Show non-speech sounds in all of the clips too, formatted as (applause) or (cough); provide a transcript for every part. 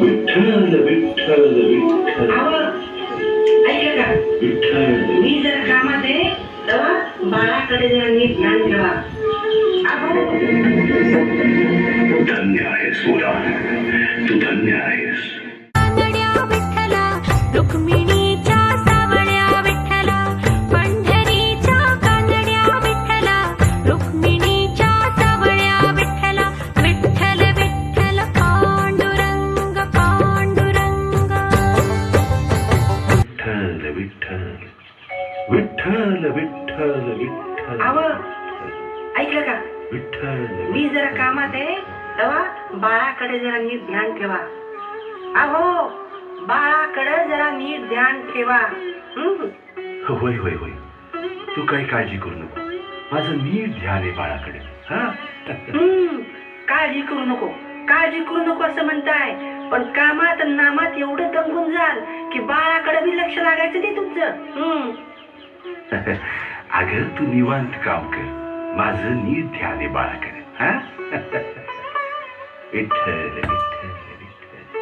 विठ्ठल विठ्ठल विठ्ठल. ऐका का? विठ्ठल. मी जर कामात आहे तेव्हा बाळाकडे जरा नीट ध्यान ठेवा. धन्य आहेस मुला. तू धन्य आहेस. अहो, ऐकलं का? विठ्ठल. मी जर कामात आहे तेव्हा बाळाकडे जरा नीट ध्यान ठेवा. अहो बाळाकडे जरा नीट ध्यान ठेवा. हं? होय होय होय. तू काही काळजी करू नको. माझं नीट ध्यान आहे बाळाकडे. हा? काळजी करू नको. काळजी करू नको असं म्हणताय. पण कामात नामात एवढं दंगून जाल की बाळाकडे बी लक्ष लागायचं नाही तुमचं. (laughs) अगं तू निवांत काम कर. माझं नीट ध्यान आहे बाळाकडे. हा? विठ्ठल विठ्ठल विठ्ठल.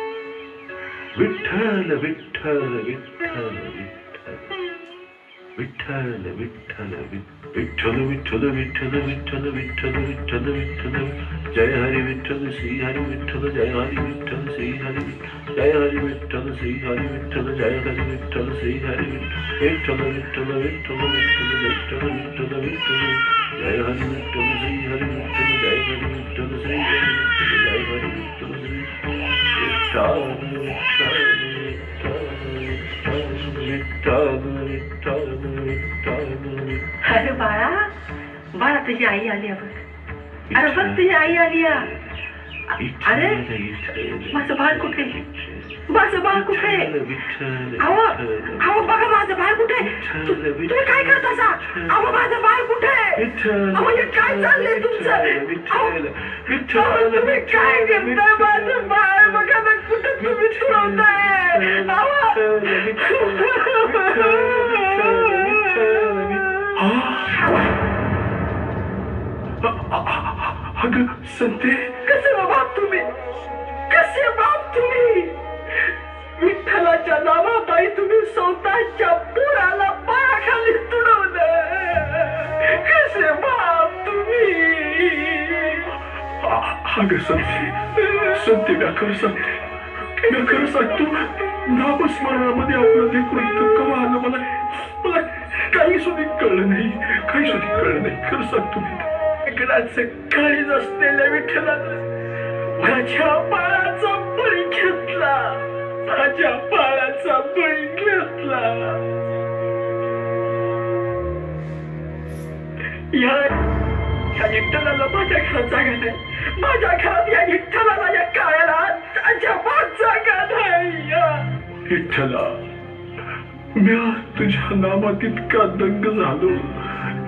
विठ्ठल विठ्ठल विठ्ठल विठ्ठल विठ्ठल विठ्ठल विठ्ठल विठ्ठल विठ्ठल विठ्ठल विठ्ठल जय हरी विठ्ठल श्री हरी विठ्ठल जय हरी विठ्ठल श्री हरी जय हरी विठ्ठल श्री हरी विठ्ठल जय हरी विठ्ठल श्री हरी विठ्ठल विठ्ठल विठ्ठल विठ्ठल विठ्ठल विठ्ठल विठ्ठल जय हरी विठ्ठल श्री हरी विठ्ठल जय हरी विठ्ठल बाळा तुझी आई आली बघ अरे बघ तुझी आई आली. अरे माझं बाळ कुठे? माझं बाळ कुठे? अहो अहो बघा माझं बाळ कुठे? तु- तुम्ही काय करता सा अहो माझं बाळ कुठे? हे काय चाललंय तुमचं? तुम्ही काय करताय? माझं बाळ बघा ना कुठं तुम्ही ठेवताय (laughs) अगं संते. कसे बाप तुम्ही? कसे बाप तुम्ही? विठ्ठलाच्या नावात आई तुम्ही स्वतःच्या पोराला पायाखाली तुडवलं. कसे बाप तुम्ही? अगं संते. संते म्या खरं सांगते. म्या खरं सांगतो नामस्मरणामध्ये आपलं लेकरू इथं कवा आलं मला. मला काही सुधी कळलं नाही. काही सुधी कळलं नाही. खरं सांगतो मी. इकडाचं काळीज असलेल्या विठ्ठलानं माझ्या बाळाचा बळी घेतला. माझ्या बाळाचा बळी घेतला. या या विठ्ठलाला माझ्या घरात जागा नाही. माझ्या घरात या विठ्ठलाला या काळ्याला अजिबात जागा नाही. या. विठ्ठला मी तुझ्या नामात इतका दंग झालो.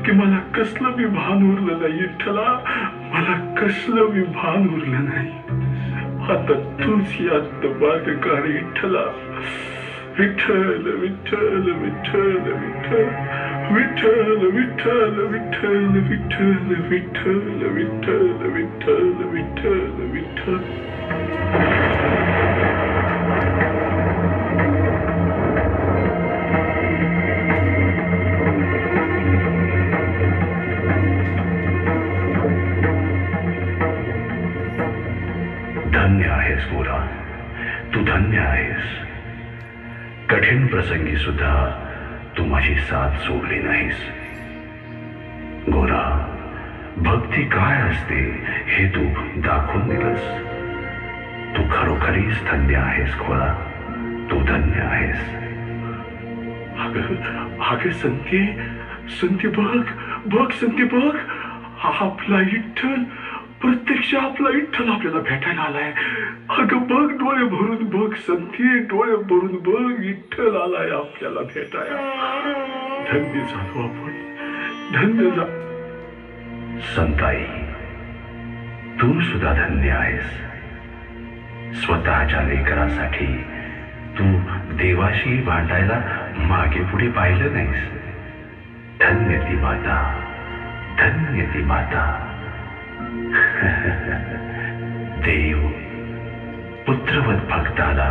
की मला कसलं मी भान उरलं नाही विठ्ठला. मला कसलं मी भान उरलं नाही. आता तूच यात मार्ग काढ विठ्ठला. विठ्ठल विठ्ठल विठ्ठल विठ्ठल. विठ्ठल विठ्ठल विठ्ठल विठ्ठल विठ्ठल विठ्ठल विठ्ठल विठ्ठल विठ्ठल. तू धन्य आहेस. कठीण प्रसंगी सुद्धा तू माझी साथ सोडली नाहीस. गोरा भक्ती काय असते हे तू दाखवून दिलंस. तू खरोखरीच धन्य आहेस गोरा. तू धन्य आहेस. अग अगं संते संते बघ बघ संती बघ. हा आपला विठ्ठल प्रत्यक्ष आपला विठ्ठल आपल्याला भेटायला आलाय. अगं बघ डोळे भरून बघ संते डोळे भरून बघ विठ्ठल आलाय आपल्याला भेटायला. धन्य झालो आपण. धन्य जा संताई तू सुद्धा धन्य आहेस. स्वतःच्या लेकरासाठी तू देवाशी भांडायला मागे पुढे पाहिलं नाहीस. धन्य ती माता धन्य ती माता. (laughs) देव पुत्रवत भक्ताला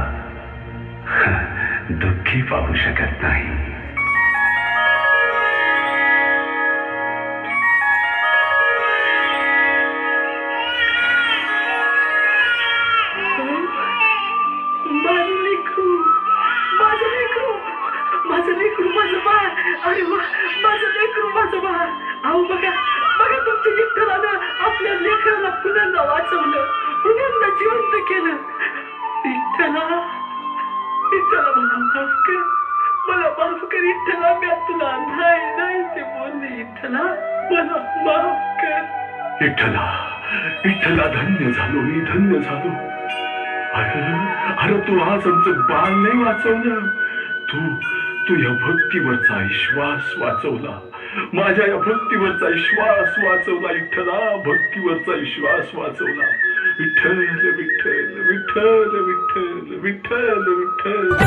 (laughs) दुःखी पाहू शकत नाही. माझं लेकरू माझं माझं बाळ. अरे वा माझं लेकरू माझं बाळ. आहो बघा. विठ्ठलानं आपल्या लेकराला पुन्हा वाचवलं पुन्हा जिवंत केलं. विठ्ठला विठ्ठला मला माफ कर मला माफ कर विठ्ठला मी तुला नाही नाही ते बोलले. विठ्ठला मला माफ कर. विठ्ठला इठ्ठला धन्य झालो मी धन्य झालो. अरे अरे तू आज आमचं बाळ नाही वाचवलं. तू तू या भक्तीवरचा विश्वास वाचवला. माझ्या या भक्तीवरचा विश्वास वाचवला विठ्ठला भक्तीवरचा विश्वास वाचवला. विठ्ठल विठ्ठल विठ्ठल विठ्ठल विठ्ठल विठ्ठल विठ्ठल.